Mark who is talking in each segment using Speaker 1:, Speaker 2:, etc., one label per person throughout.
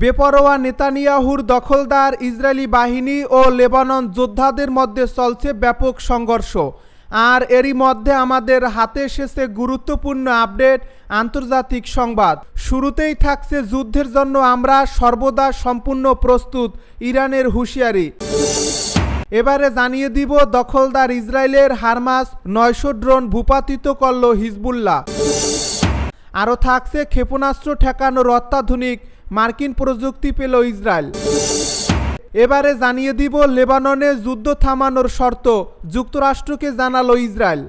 Speaker 1: বেপরোয়া নেতানিয়াহুর দখলদার ইসরায়েলি বাহিনী ও লেবানন যোদ্ধাদের মধ্যে চলছে ব্যাপক সংঘর্ষ। আর এরই মধ্যে আমাদের হাতে এসেছে গুরুত্বপূর্ণ আপডেট, আন্তর্জাতিক সংবাদ। শুরুতেই থাকছে যুদ্ধের জন্য আমরা সর্বদা সম্পূর্ণ প্রস্তুত, ইরানের হুঁশিয়ারি। এবারে জানিয়ে দিব, দখলদার ইসরায়েলের হারমাস নয়শো ড্রোন ভূপাতিত করল হিজবুল্লাহ। আরও থাকছে ক্ষেপণাস্ত্র ঠেকানোর অত্যাধুনিক মার্কিন প্রযুক্তি পেল ইসরায়েল। এবারে জানিয়ে দিব লেবাননে যুদ্ধ থামানোর শর্ত, যুক্তরাষ্ট্রকে জানালো ইসরায়েল।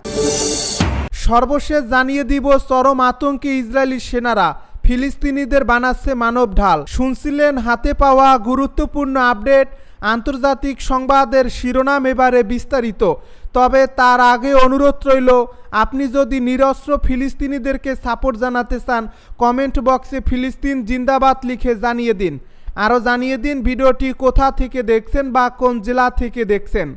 Speaker 1: সর্বশেষ জানিয়ে দিব চরম আতঙ্কে ইসরায়েলি সেনারা, ফিলিস্তিনিদের বানাচ্ছে মানব ঢাল। শুনছিলেন হাতে পাওয়া গুরুত্বপূর্ণ আপডেট, আন্তর্জাতিক সংবাদের শিরোনাম এবারে বিস্তারিত। তবে তার আগে অনুরোধ রইল, আপনি যদি নিরস্ত্র ফিলিস্তিনিদেরকে সাপোর্ট জানাতে চান, কমেন্ট বক্সে ফিলিস্তিন জিন্দাবাদ লিখে জানিয়ে দিন। আরও জানিয়ে দিন ভিডিওটি কোথা থেকে দেখছেন বা কোন জেলা থেকে দেখছেন।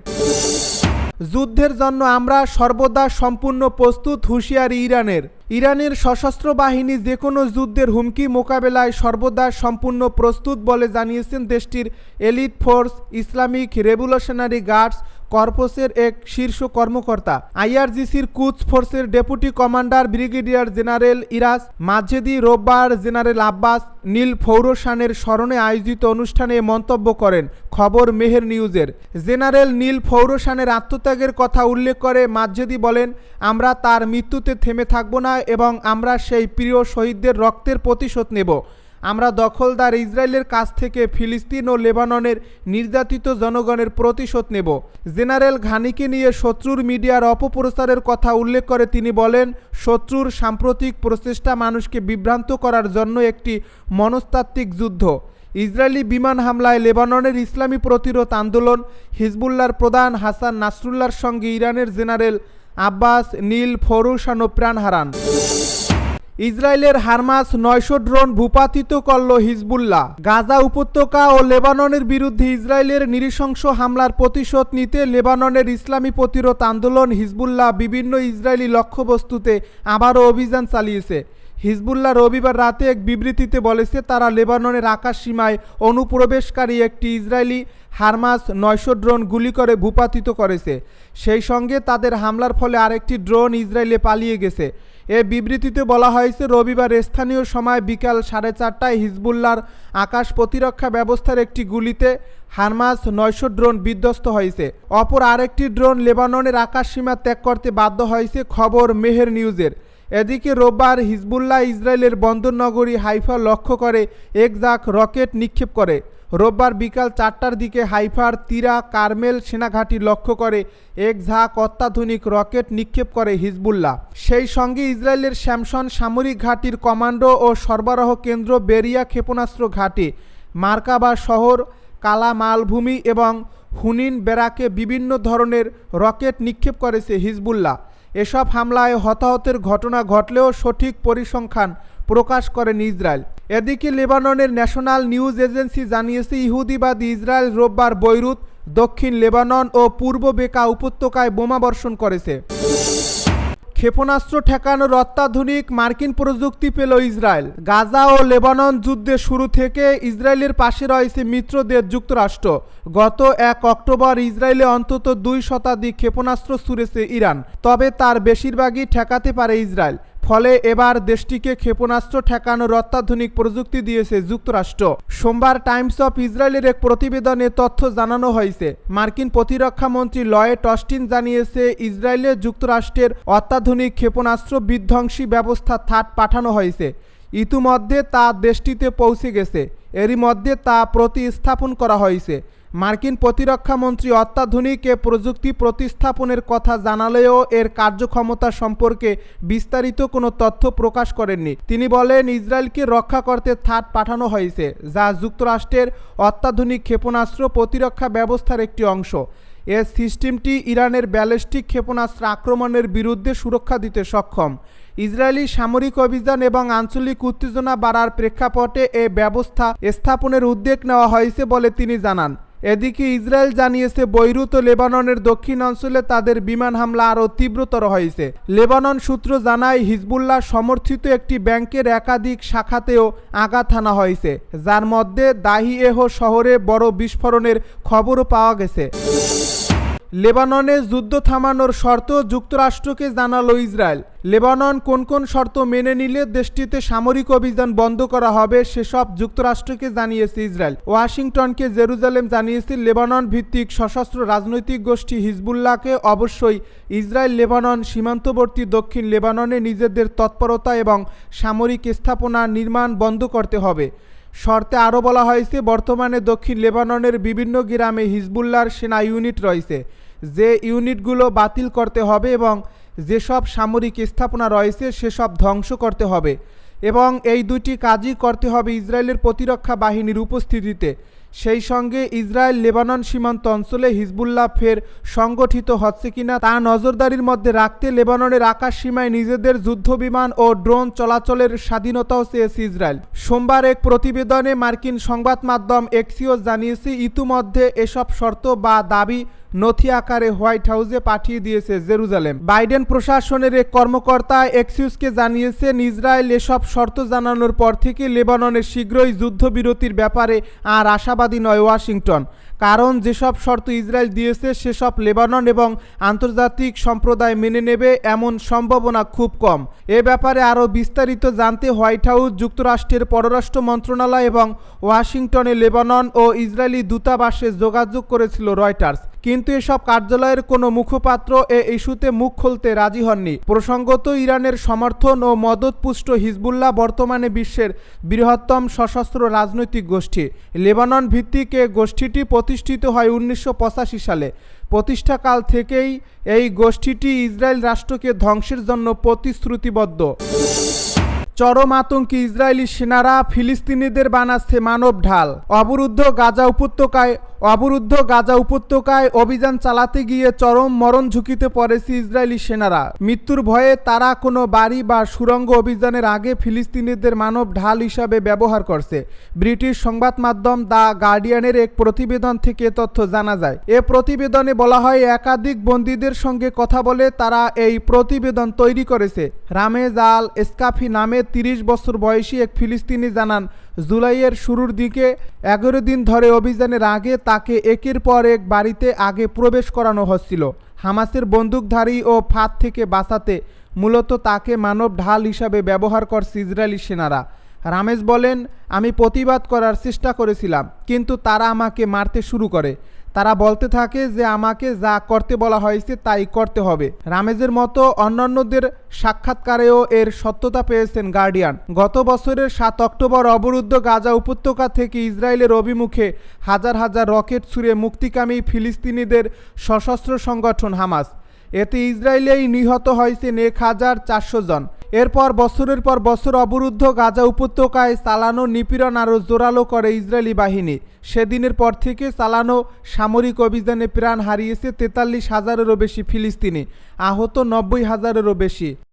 Speaker 1: যুদ্ধের জন্য আমরা সর্বদা সম্পূর্ণ প্রস্তুত হুঁশিয়ারি ইরানের। ইরানের সশস্ত্র বাহিনী যে কোনো যুদ্ধের হুমকি মোকাবেলায় সর্বদা সম্পূর্ণ প্রস্তুত বলে জানিয়েছেন দেশটির elite force, Islamic revolutionary guards কর্পসের এক শীর্ষ কর্মকর্তা, আইআরজিসির কুচ ফোর্সের deputy commander brigadier general Iraj, Masjedi রোববার জেনারেল আব্বাস নীল ফৌরসানের স্মরণে আয়োজিত অনুষ্ঠানে মন্তব্য করেন খবর মেহের নিউজের। জেনারেল নীল ফৌরসানের আত্মত্যাগের কথা উল্লেখ করে মাঝেদি বলেন, আমরা তার মৃত্যুতে থেমে থাকব না এবং আমরা সেই প্রিয় শহীদদের রক্তের প্রতিশোধ নেব। আমরা দখলদার ইসরায়েলের কাছ থেকে ফিলিস্তিন ও লেবাননের নির্যাতিত জনগণের প্রতিশোধ নেব। জেনারেল ঘানিকে নিয়ে শত্রুর মিডিয়ার অপপ্রচারের কথা উল্লেখ করে তিনি বলেন, শত্রুর সাম্প্রতিক প্রচেষ্টা মানুষকে বিভ্রান্ত করার জন্য একটি মনস্তাত্ত্বিক যুদ্ধ। ইসরায়েলি বিমান হামলায় লেবাননের ইসলামী প্রতিরোধ আন্দোলন হিজবুল্লার প্রধান হাসান নাসরুল্লার সঙ্গে ইরানের জেনারেল আব্বাস নীল ফরুসানো প্রাণ হারান। ইসরায়েলের হারমাস নয়শো ড্রোন ভূপাতিত করল হিজবুল্লাহ। গাজা উপত্যকা ও লেবাননের বিরুদ্ধে ইসরায়েলের নৃশংস হামলার প্রতিশোধ নিতে লেবাননের ইসলামী প্রতিরোধ আন্দোলন হিজবুল্লাহ বিভিন্ন ইসরায়েলি লক্ষ্যবস্তুতে আবারও অভিযান চালিয়েছে। হিজবুল্লাহ রবিবার রাতে এক বিবৃতিতে বলেছে, তারা লেবাননের আকাশ সীমায় অনুপ্রবেশকারী একটি ইসরায়েলি হারমাস নয়শো ড্রোন গুলি করে ভূপাতিত করেছে। সেই সঙ্গে তাদের হামলার ফলে আরেকটি ড্রোন ইসরায়েলে পালিয়ে গেছে। এ বিবৃতিতে বলা হয়েছে, রবিবার স্থানীয় সময় বিকাল সাড়ে চারটায় হিজবুল্লার আকাশ প্রতিরক্ষা ব্যবস্থার একটি গুলিতে হারমাস নয়শো ড্রোন বিধ্বস্ত হয়েছে। অপর আরেকটি ড্রোন লেবাননের আকাশ সীমা ত্যাগ করতে বাধ্য হয়েছে, খবর মেহের নিউজের। এদিকে রোববার হিজবুল্লাহ ইসরায়েলের বন্দরনগরী হাইফা লক্ষ্য করে একজাক রকেট নিক্ষেপ করে। রোববার বিকাল চারটার দিকে হাইফার তিরা কার্মেল সেনাঘাঁটি লক্ষ্য করে এক ঝাঁক অত্যাধুনিক রকেট নিক্ষেপ করে হিজবুল্লাহ। সেই সঙ্গে ইসরায়েলের স্যামসন সামরিক ঘাঁটির কমান্ডো ও সরবরাহ কেন্দ্র বেরিয়া ক্ষেপণাস্ত্র ঘাঁটি, মার্কাবা শহর কালা মালভূমি এবং হুনিন বেরাকে বিভিন্ন ধরনের রকেট নিক্ষেপ করেছে হিজবুল্লাহ। এসব হামলায় হতাহতের ঘটনা ঘটলেও সঠিক পরিসংখ্যান প্রকাশ করেন ইসরায়েল। এদিকে লেবাননের ন্যাশনাল নিউজ এজেন্সি জানিয়েছে, ইহুদিবাদী ইসরায়েল রোববার বৈরুত, দক্ষিণ লেবানন ও পূর্ব বেকা উপত্যকায় বোমাবর্ষণ করেছে। ক্ষেপণাস্ত্র ঠেকানোর অত্যাধুনিক মার্কিন প্রযুক্তি পেল ইসরায়েল। গাজা ও লেবানন যুদ্ধের শুরু থেকে ইসরায়েলের পাশে রয়েছে মিত্রদের যুক্তরাষ্ট্র। গত এক অক্টোবর ইসরায়েলে অন্তত দুই শতাধিক ক্ষেপণাস্ত্র ছুড়েছে ইরান, তবে তার বেশিরভাগই ঠেকাতে পারে ইসরায়েল। ফলে এবার দেশটিকে ক্ষেপণাস্ত্র ঠেকানোর অত্যাধুনিক প্রযুক্তি দিয়েছে যুক্তরাষ্ট্র। সোমবার টাইমস অফ ইসরায়েলের এক প্রতিবেদনে তথ্য জানানো হয়েছে, মার্কিন প্রতিরক্ষা মন্ত্রী লয়েড অস্টিন জানিয়েছে, ইসরায়েলে যুক্তরাষ্ট্রের অত্যাধুনিক ক্ষেপণাস্ত্র বিধ্বংসী ব্যবস্থা থাট পাঠানো হয়েছে। ইতিমধ্যে তা দেশটিতে পৌঁছে গেছে, এরই মধ্যে তা প্রতিস্থাপন করা হয়েছে। মার্কিন প্রতিরক্ষা মন্ত্রী অত্যাধুনিক এ প্রযুক্তি প্রতিস্থাপনের কথা জানালেও এর কার্যক্ষমতা সম্পর্কে বিস্তারিত কোনো তথ্য প্রকাশ করেননি। তিনি বলেন, ইসরায়েলকে রক্ষা করতে থাট পাঠানো হয়েছে, যা যুক্তরাষ্ট্রের অত্যাধুনিক ক্ষেপণাস্ত্র প্রতিরক্ষা ব্যবস্থার একটি অংশ। এ সিস্টেমটি ইরানের ব্যালিস্টিক ক্ষেপণাস্ত্র আক্রমণের বিরুদ্ধে সুরক্ষা দিতে সক্ষম। ইসরায়েলি সামরিক অভিযান এবং আঞ্চলিক উত্তেজনা বাড়ার প্রেক্ষাপটে এ ব্যবস্থা স্থাপনের উদ্যোগ নেওয়া হয়েছে বলে তিনি জানান। এদিকে ইসরায়েল জানিয়েছে বৈরুত ও লেবাননের দক্ষিণ অঞ্চলে তাদের বিমান হামলা আরও তীব্রতর হয়েছে। লেবানন সূত্র জানায়, হিজবুল্লাহ সমর্থিত একটি ব্যাংকের একাধিক শাখাতেও আঘাত হানা হয়েছে, যার মধ্যে দাহিয়েহ শহরে বড় বিস্ফোরণের খবরও পাওয়া গেছে। লেবাননে যুদ্ধ থামানোর শর্ত যুক্তরাষ্ট্রকে জানালো ইসরায়েল। লেবানন কোন কোন শর্ত মেনে নিলে দেশটিতে সামরিক অভিযান বন্ধ করা হবে সেসব যুক্তরাষ্ট্রকে জানিয়েছে ইসরায়েল। ওয়াশিংটনকে জেরুজালেম জানিয়েছে লেবানন ভিত্তিক সশস্ত্র রাজনৈতিক গোষ্ঠী হিজবুল্লাহকে অবশ্যই ইসরায়েল লেবানন সীমান্তবর্তী দক্ষিণ লেবাননে নিজেদের তৎপরতা এবং সামরিক স্থাপনা নির্মাণ বন্ধ করতে হবে। শর্তে আরও বলা হয়েছে, বর্তমানে দক্ষিণ লেবাননের বিভিন্ন গ্রামে হিজবুল্লার সেনা ইউনিট রয়েছে। যে ইউনিটগুলো বাতিল করতে হবে এবং যেসব সামরিক স্থাপনা রয়েছে, সেসব ধ্বংস করতে হবে এবং এই দুটি কাজই করতে হবে ইসরায়েলের প্রতিরক্ষা বাহিনীর উপস্থিতিতে। সেই সঙ্গে ইসরায়েল লেবানন সীমান্ত অঞ্চলে হিজবুল্লাহ ফের সংগঠিত হচ্ছে কিনা তা নজরদারির মধ্যে রাখতে লেবাননের আকাশ সীমায় নিজেদের যুদ্ধবিমান ও ড্রোন চলাচলের স্বাধীনতাও চেয়েছে ইসরায়েল। সোমবার এক প্রতিবেদনে মার্কিন সংবাদ মাধ্যম এক্সিও জানিয়েছে, ইতিমধ্যে এসব শর্ত বা দাবি নথি আকারে হোয়াইট হাউসে পাঠিয়ে দিয়েছে জেরুজালেম। বাইডেন প্রশাসনের এক কর্মকর্তা এক্সিউসকে জানিয়েছেন ইসরায়েল এসব শর্ত জানানোর পর থেকে লেবাননের শীঘ্রই যুদ্ধবিরতির ব্যাপারে আর আশাবাদী নয় ওয়াশিংটন। কারণ যেসব শর্ত ইসরায়েল দিয়েছে, সেসব লেবানন এবং আন্তর্জাতিক সম্প্রদায় মেনে নেবে এমন সম্ভাবনা খুব কম। এ ব্যাপারে আরও বিস্তারিত জানতে হোয়াইট হাউস যুক্তরাষ্ট্রের পররাষ্ট্র মন্ত্রণালয় এবং ওয়াশিংটনে লেবানন ও ইসরায়েলি দূতাবাসে যোগাযোগ করেছিল রয়টার্স। কিন্তু এসব কার্যালয়ের কোনো মুখপাত্র এ ইস্যুতে মুখ খুলতে রাজি হননি। প্রসঙ্গত, ইরানের সমর্থন ও মদতপুষ্ট হিজবুল্লাহ বর্তমানে বিশ্বের বৃহত্তম সশস্ত্র রাজনৈতিক গোষ্ঠী। লেবানন ভিত্তিক এ গোষ্ঠীটি প্রতিষ্ঠিত হয় উনিশশো পঁচাশি সালে। প্রতিষ্ঠাকাল থেকেই এই গোষ্ঠীটি ইসরায়েল রাষ্ট্রকে ধ্বংসের জন্য প্রতিশ্রুতিবদ্ধ। চরম আতঙ্কে ইসরায়েলি সেনারা ফিলিস্তিনিদের বানাচ্ছে মানব ঢাল। অবরুদ্ধ গাজা উপত্যকায় অবরুদ্ধ গাজা উপত্যকায় অভিযান চালাতে গিয়ে চরম মরণ ঝুঁকিতে পড়েছে ইসরায়েলি সেনারা। মৃত্যুর ভয়ে তারা কোনো বাড়ি বা সুরঙ্গ অভিযানের আগে ফিলিস্তিনিদের মানব ঢাল হিসাবে ব্যবহার করছে। ব্রিটিশ সংবাদ মাধ্যম দ্য গার্ডিয়ানের এক প্রতিবেদন থেকে তথ্য জানা যায়। এ প্রতিবেদনে বলা হয়, একাধিক বন্দীদের সঙ্গে কথা বলে তারা এই প্রতিবেদন তৈরি করেছে। রামেজ আল এসকাফি নামে তিরিশ বছর বয়সী এক ফিলিস্তিনি জানান জুলাইয়ের শুরুর দিকে এগারো দিন ধরে অভিযানের আগে তাকে একের পর এক বাড়িতে আগে প্রবেশ করানো হচ্ছিল। হামাসের বন্দুকধারী ও ফাঁদ থেকে বাঁচাতে মূলত তাকে মানব ঢাল হিসাবে ব্যবহার করছে ইসরায়েলি সেনারা। রামেশ বলেন, আমি প্রতিবাদ করার চেষ্টা করেছিলাম, কিন্তু তারা আমাকে মারতে শুরু করে। তারা বলতে থাকে যে আমাকে যা করতে বলা হয়েছে তাই করতে হবে। রামেজের মতো অন্যান্যদের সাক্ষাৎকারেও এর সত্যতা পেয়েছেন গার্ডিয়ান। গত বছরের সাত অক্টোবর অবরুদ্ধ গাজা উপত্যকা থেকে ইসরায়েলের অভিমুখে হাজার হাজার রকেট ছুঁড়ে মুক্তিকামী ফিলিস্তিনিদের সশস্ত্র সংগঠন হামাস। এতে ইসরায়েলেই নিহত হয়েছেন এক হাজার চারশো জন। এরপর বছরের পর বছর অবরুদ্ধ গাজা উপত্যকায় চালানো নিপীড়ন আরও জোরালো করে ইসরায়েলি বাহিনী। সেদিনের পর থেকে চালানো সামরিক অভিযানে প্রাণ হারিয়েছে তেতাল্লিশ হাজারেরও বেশি ফিলিস্তিনি, আহত নব্বই হাজারেরও বেশি।